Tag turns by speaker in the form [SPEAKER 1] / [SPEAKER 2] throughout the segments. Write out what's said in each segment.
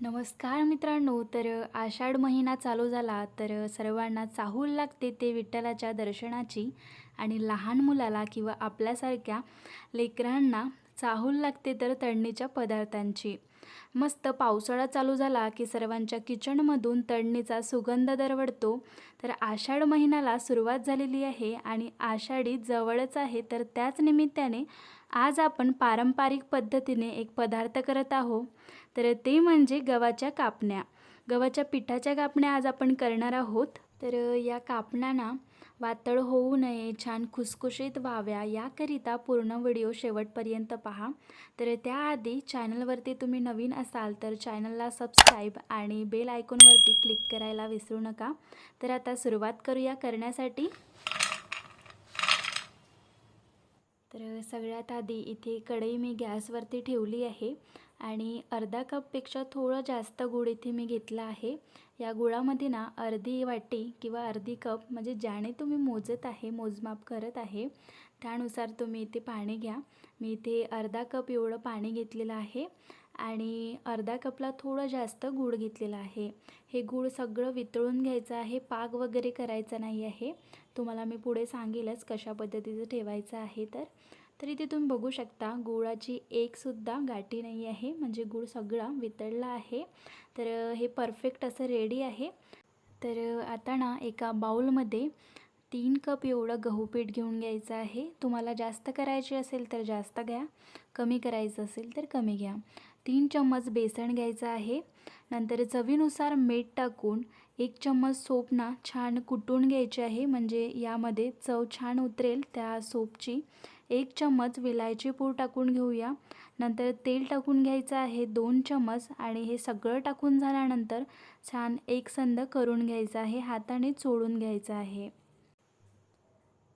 [SPEAKER 1] नमस्कार मित्रांनो तर आषाढ महिना चालू झाला तर सर्वांना चाहूल लागते ते विठ्ठलाच्या दर्शनाची आणि लहान मुलाला किंवा आपल्यासारख्या लेकरांना चाहूल लागते तर तळणीच्या पदार्थांची. मस्त पावसाळा चालू झाला की सर्वांच्या किचनमधून तळणीचा सुगंध दरवळतो. तर आषाढ महिन्याला सुरुवात झालेली आहे आणि आषाढी जवळच आहे तर त्याच निमित्ताने आज आपण पारंपरिक पद्धतीने एक पदार्थ करत आहोत. तर ते म्हणजे गव्हाच्या कापण्या. गव्हाच्या पिठाच्या कापण्या आज आपण करणार आहोत. तर या कापण्यांना वातळ होऊ नये छान खुसखुशीत व्हाव्या याकरिता पूर्ण व्हिडिओ शेवटपर्यंत पहा. तर त्याआधी चॅनलवरती तुम्ही नवीन असाल तर चॅनलला सबस्क्राईब आणि बेल आयकॉनवरती क्लिक करायला विसरू नका. तर आता सुरुवात करूया करण्यासाठी. तर सगळ्यात आधी इथे कढई मी गॅसवरती ठेवली आहे आणि अर्धा कपपेक्षा थोडं जास्त गूळ इथे मी घेतला आहे. या गुळामध्ये ना अर्धी वाटी किंवा अर्धी कप म्हणजे ज्याने तुम्ही मोजत आहे मोजमाप करत आहे त्यानुसार तुम्ही इथे पाणी घ्या. मी इथे अर्धा कप एवढं पाणी घेतलेलं आहे. आणि अर्धा कपला थोडं जास्त गूळ घेतलेलं आहे. हे गूळ सगळं वितळून घ्यायचं आहे. पाक वगैरे करायचा नाही आहे. तुम्हाला मी पुढे सांगेलच कशा पद्धतीचं ठेवायचं आहे तर. तर इथे तुम्ही बघू शकता गुळाची एकसुद्धा गाठी नाही आहे. म्हणजे गूळ सगळा वितळला आहे. तर हे परफेक्ट असं रेडी आहे. तर आता ना एका बाऊलमध्ये तीन कप एवढं गहू पीठ घेऊन घ्यायचं आहे. तुम्हाला जास्त करायचे असेल तर जास्त घ्या. कमी करायचं असेल तर कमी घ्या. तीन चम्मच बेसन घ्यायचं आहे. नंतर चवीनुसार मीठ टाकून एक चम्मच सोप ना छान कुटून घ्यायचे आहे. म्हणजे यामध्ये चव छान उतरेल त्या सोपची. एक चम्मच विलायची पूड टाकून घेऊया. नंतर तेल टाकून घ्यायचं आहे दोन चम्मच आणि हे सगळं टाकून झाल्यानंतर छान एक संद करून घ्यायचं आहे. हाताने चोळून घ्यायचं आहे.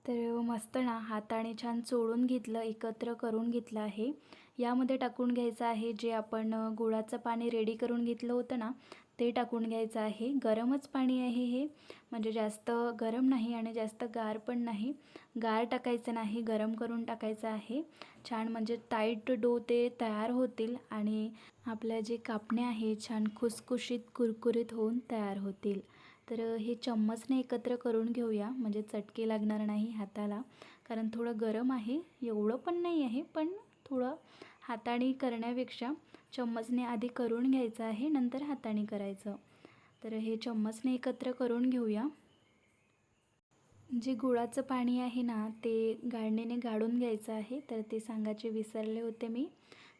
[SPEAKER 1] तर मस्त ना हाताने छान चोळून घेतलं एकत्र करून घेतलं आहे. यामध्ये टाकून घ्यायचं आहे जे आपण गुळाचं पाणी रेडी करून घेतलं होतं ना ते टाकून घ्यायचं आहे. गरमच पाणी आहे हे. म्हणजे जास्त गरम नाही आणि जास्त गार पण नाही. गार टाकायचं नाही गरम करून टाकायचं आहे. छान म्हणजे टाईट डो ते तयार होतील आणि आपल्या जे कापणे आहे छान खुसखुशीत कुरकुरीत होऊन तयार होतील. तर हे चम्मचने एकत्र करून घेऊया. म्हणजे चटके लागणार नाही हाताला. कारण थोडं गरम आहे. एवढं पण नाही आहे पण थोडं हाताने करण्यापेक्षा चम्मचने आधी करून घ्यायचं आहे नंतर हाताने करायचं. तर हे चम्मचने एकत्र करून घेऊया. जे गुळाचं पाणी आहे ना ते गाळणीने गाळून घ्यायचं आहे. तर ते सांगायचे विसरले होते मी.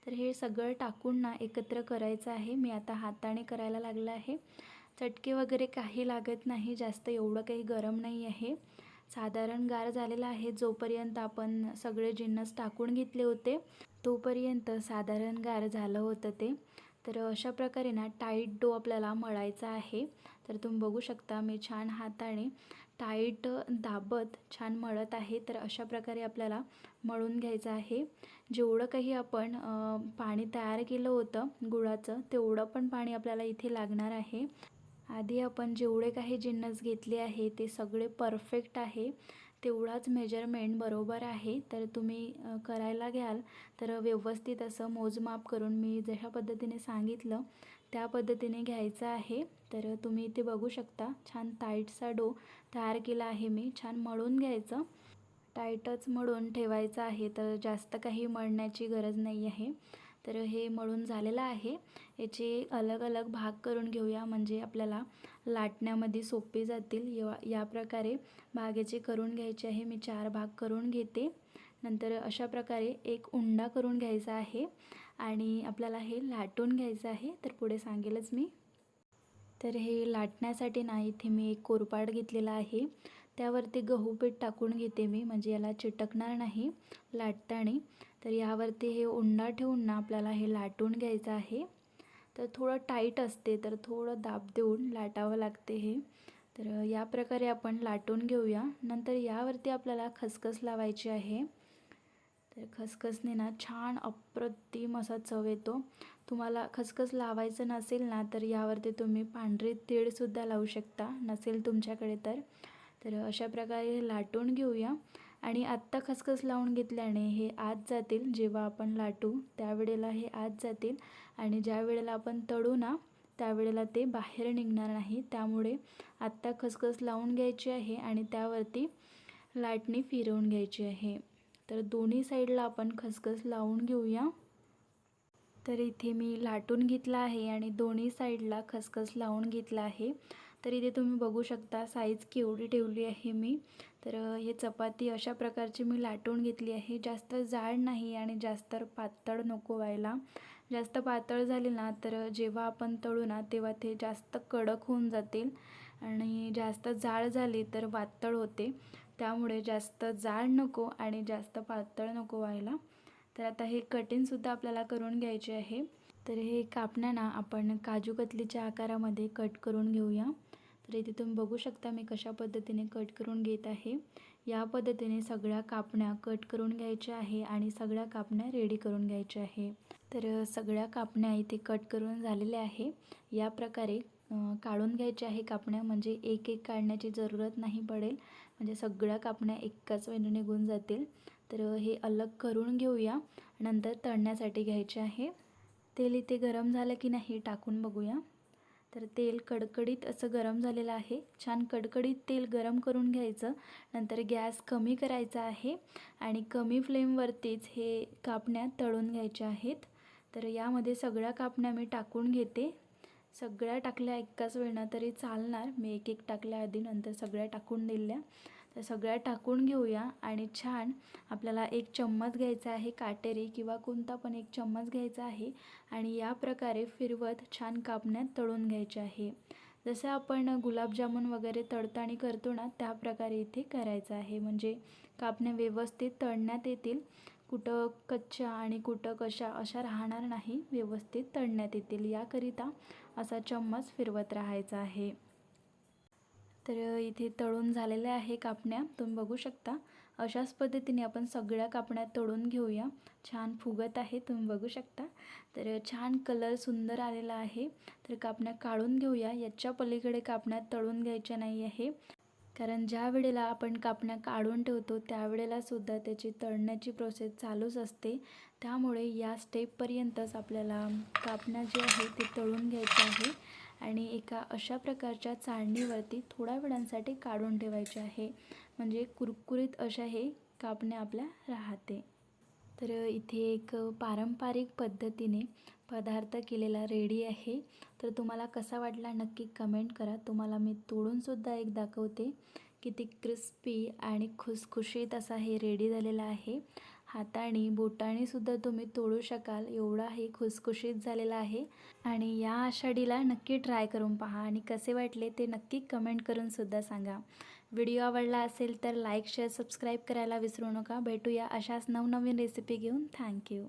[SPEAKER 1] तर हे सगळं टाकून ना एकत्र करायचं आहे. मी आता हाताने करायला लागलं आहे. चटके वगैरे काही लागत नाही जास्त एवढं काही गरम नाही आहे. साधारण गार झालेला आहे. जोपर्यंत आपण सगळे जिन्नस टाकून घेतले होते तोपर्यंत साधारण गार झालं होतं ते. तर अशा प्रकारे ना टाईट डो आपल्याला मळायचा आहे. तर तुम्ही बघू शकता मी छान हाताने टाईट दाबत छान मळत आहे. तर अशा प्रकारे आपल्याला मळून घ्यायचं आहे. जेवढं काही आपण पाणी तयार केलं होतं गुळाचं तेवढं पण पाणी आपल्याला इथे लागणार आहे. आधी आपण जेवढे काही जिन्नस घेतले आहे ते सगळे परफेक्ट आहे. तेवढाच मेजरमेंट बरोबर आहे. तर तुम्ही करायला घ्याल. तर व्यवस्थित असं मोजमाप करून मी जशा पद्धतीने सांगितलं त्या पद्धतीने घ्यायचं आहे. तर तुम्ही इथे बघू शकता छान टाईटचा डो तयार केला आहे मी. छान मळून घ्यायचं. टाईटच मळून ठेवायचं आहे. तर जास्त काही मळण्याची गरज नाही आहे. तर हे मळून झालेलं आहे. याचे अलग अलग भाग करून घेऊया. म्हणजे आपल्याला लाटण्यामध्ये सोपे जातील. या या प्रकारे भागाचे करून घ्यायचे आहे. मी चार भाग करून घेते. नंतर अशा प्रकारे एक उंडा करून घ्यायचा आहे आणि आपल्याला हे लाटून घ्यायचं आहे. तर पुढे सांगेलच मी. तर हे लाटण्यासाठी ना इथे मी एक कोरपाड घेतलेला आहे. त्यावरती गहू पीठ टाकून घेते मी म्हणजे याला चिटकणार नाही लाटताना. तर यावरती हे उंडा ठेवून ना आपल्याला हे लाटून घ्यायचं आहे. तर थोडं टाईट असते तर थोडं दाब देऊन लाटावं लागते हे. तर या प्रकारे आपण लाटून घेऊया. नंतर यावरती आपल्याला खसखस लावायची आहे. तर खसखसने ना छान अप्रतिम असा चव येतो. तुम्हाला खसखस लावायचं नसेल ना तर यावरती तुम्ही पांढरे तीळसुद्धा लावू शकता. नसेल तुमच्याकडे तर. तर अशा प्रकारे लाटून घेऊया. आणि आत्ता खसखस लावून घेतल्याने हे आत जातील. जेव्हा आपण लाटू त्यावेळेला हे आत जातील. आणि ज्या वेळेला आपण तळू ना त्यावेळेला ते बाहेर निघणार नाही. त्यामुळे आत्ता खसखस लावून घ्यायची आहे आणि त्यावरती लाटणी फिरवून घ्यायची आहे. तर दोन्ही साईडला आपण खसखस लावून घेऊया. तर इथे मी लाटून घेतला आहे आणि दोन्ही साईडला खसखस लावून घेतला आहे. तर इथे तुम्ही बघू शकता. साईज केवढी ठेवली आहे मी. तर हे चपाती अशा प्रकारची मी लाटून घेतली आहे. जास्त जाड नाही आणि जास्त पातळ नको व्हायला. जास्त पातळ झाली ना तर जेव्हा आपण तळू ना तेव्हा ते जास्त कडक होऊन जातील. आणि जास्त जाड झाली तर पातळ होते. त्यामुळे जास्त जाड नको आणि जास्त पातळ नको व्हायला. तर आता हे कटिंगसुद्धा आपल्याला करून घ्यायचे आहे. तर हे कापण्या ना आपण काजू कतलीच्या आकारामध्ये कट करून घेऊया. तर इथे तुम्ही बघू शकता मी कशा पद्धतीने कट करून घेत आहे. या पद्धतीने सगळ्या कापण्या कट करून घ्यायच्या आहे आणि सगळ्या कापण्या रेडी करून घ्यायच्या आहे. तर सगळ्या कापण्या इथे कट करून झालेल्या आहे. या प्रकारे काढून घ्यायच्या आहे कापण्या म्हणजे एक एक काढण्याची जरूरत नाही पडेल. म्हणजे सगळ्या कापण्या एकाच वेळेने निघून जातील. तर हे अलग करून घेऊया. नंतर तळण्यासाठी घ्यायचे आहे. तेल इथे गरम झालं की नाही टाकून बघूया. तर तेल कडकडीत असं गरम झालेलं आहे. छान कडकडीत तेल गरम करून घ्यायचं. नंतर गॅस कमी करायचा आहे आणि कमी फ्लेमवरतीच हे कापण्या तळून घ्यायच्या आहेत. तर यामध्ये सगळ्या कापण्या मी टाकून घेते. सगळ्या टाकल्या एकाच वेळेनं तरी चालणार. मी एक एक टाकल्या आधी नंतर सगळ्या टाकून दिल्या. तर सगळ्या टाकून घेऊया आणि छान आपल्याला एक चम्मच घ्यायचा आहे काटेरी किंवा कोणता पण एक चम्मच घ्यायचा आहे आणि या प्रकारे फिरवत छान कापण्यात तळून घ्यायचे आहे. जसं आपण गुलाबजामुन वगैरे तळताणी करतो ना त्या प्रकारे इथे करायचं आहे. म्हणजे कापण्या व्यवस्थित तळण्यात येतील. कुठं कच्च्या आणि कुठं कशा अशा राहणार नाही व्यवस्थित तळण्यात येतील. याकरिता असा चम्मच फिरवत राहायचा आहे. तर इथे तळून झालेल्या आहे कापण्या. तुम्ही बघू शकता. अशाच पद्धतीने आपण सगळ्या कापण्या तळून घेऊया. छान फुगत आहे तुम्ही बघू शकता. तर छान कलर सुंदर आलेला आहे. तर कापण्या काढून घेऊया. याच्या पलीकडे कापण्या तळून घ्यायच्या नाही आहे. कारण ज्या वेळेला आपण कापण्या काढून ठेवतो त्यावेळेलासुद्धा त्याची तळण्याची प्रोसेस चालूच असते. त्यामुळे या स्टेपपर्यंतच आपल्याला कापण्या जे आहे ते तळून घ्यायचं आहे. आणि एका अशा प्रकारच्या चाळणीवरती थोड्या वेळांसाठी काढून ठेवायचे आहे. म्हणजे कुरकुरीत अशा हे कापण्या आपल्या राहते. तर इथे एक पारंपरिक पद्धतीने पदार्थ केलेला रेडी आहे. तर तुम्हाला कसा वाटला नक्की कमेंट करा. तुम्हाला मी तोडूनसुद्धा एक दाखवते किती क्रिस्पी आणि खुसखुशीत असा हे रेडी झालेला आहे. हाताने बोटानेसुद्धा तुम्ही तोडू शकाल. एवढा हे खुसखुशीत झालेला आहे. आणि या आषाढीला नक्की ट्राय करून पहा. आणि कसे वाटले ते नक्की कमेंट करूनसुद्धा सांगा. व्हिडिओ आवडला असेल तर लाईक शेअर सबस्क्राईब करायला विसरू नका. भेटूया अशाच नवनवीन रेसिपी घेऊन. थँक्यू